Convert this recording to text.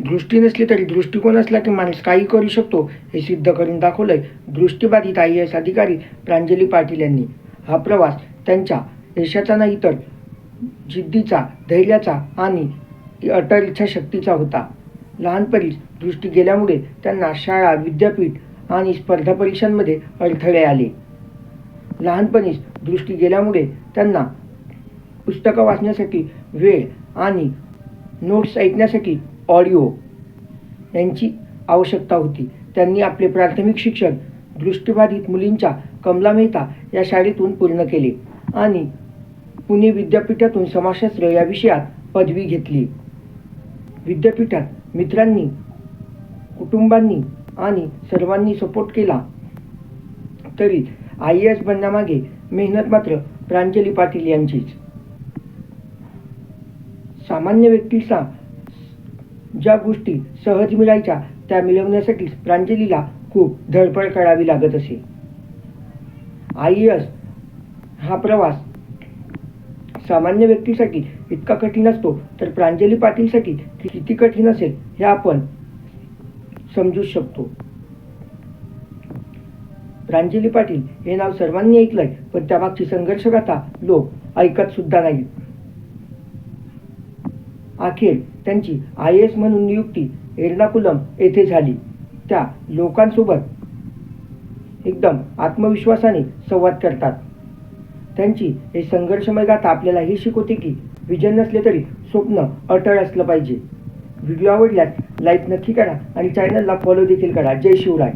दृष्टी नसली तरी दृष्टिकोन असला की माणूस काही करू शकतो हे सिद्ध करून दाखवलंय दृष्टीबाधित आय एस अधिकारी प्रांजली पाटील यांनी. हा प्रवास त्यांच्या यशाचा नाही तर जिद्दीचा धैर्याचा आणि अटल इच्छाशक्तीचा होता. लहानपणीच दृष्टी गेल्यामुळे त्यांना शाळा विद्यापीठ आणि स्पर्धा परीक्षांमध्ये अडथळे आले. लहानपणीच दृष्टी गेल्यामुळे त्यांना पुस्तकं वाचण्यासाठी वेळ आणि नोट्स ऐकण्यासाठी ऑडिओ यांची आवश्यकता होती. त्यांनी आपले प्राथमिक शिक्षण दृष्टिबाधित मुलींच्या कमला मेहता या शाळेतून पूर्ण केले आणि पुणे विद्यापीठातून समाजशास्त्र या विषयात पदवी घेतली. विद्यापीठात मित्रांनी कुटुंबांनी आणि सर्वांनी सपोर्ट केला. तरी आय ए एस बनण्यामागे मेहनत मात्र प्रांजली पाटील यांचीच. सामान्य व्यक्तीचा ज्या गोष्टी सहज मिळायच्या त्या मिळवण्यासाठी प्रांजलीला खूप धडपड करावी लागत असे. आय एस हा प्रवास सामान्य व्यक्तीसाठी इतका कठीण असतो तर प्रांजली पाटीलसाठी किती कठीण असेल हे आपण समजू शकतो. प्रांजली पाटील हे नाव सर्वांनी ऐकलंय पण त्यामागची संघर्षगाथा लोक ऐकत सुद्धा नाहीत. अखेर त्यांची आय एस म्हणून नियुक्ती एर्नाकुलम येथे झाली. त्या लोकांसोबत एकदम आत्मविश्वासाने संवाद करतात. त्यांची हे संघर्षमय गाथा आपल्याला हे शिकवते की विजन नसले तरी स्वप्न अटळ असलं पाहिजे. व्हिडिओ आवडल्यास लाईक नक्की करा आणि चॅनलला फॉलो देखील करा. जय शिवराय.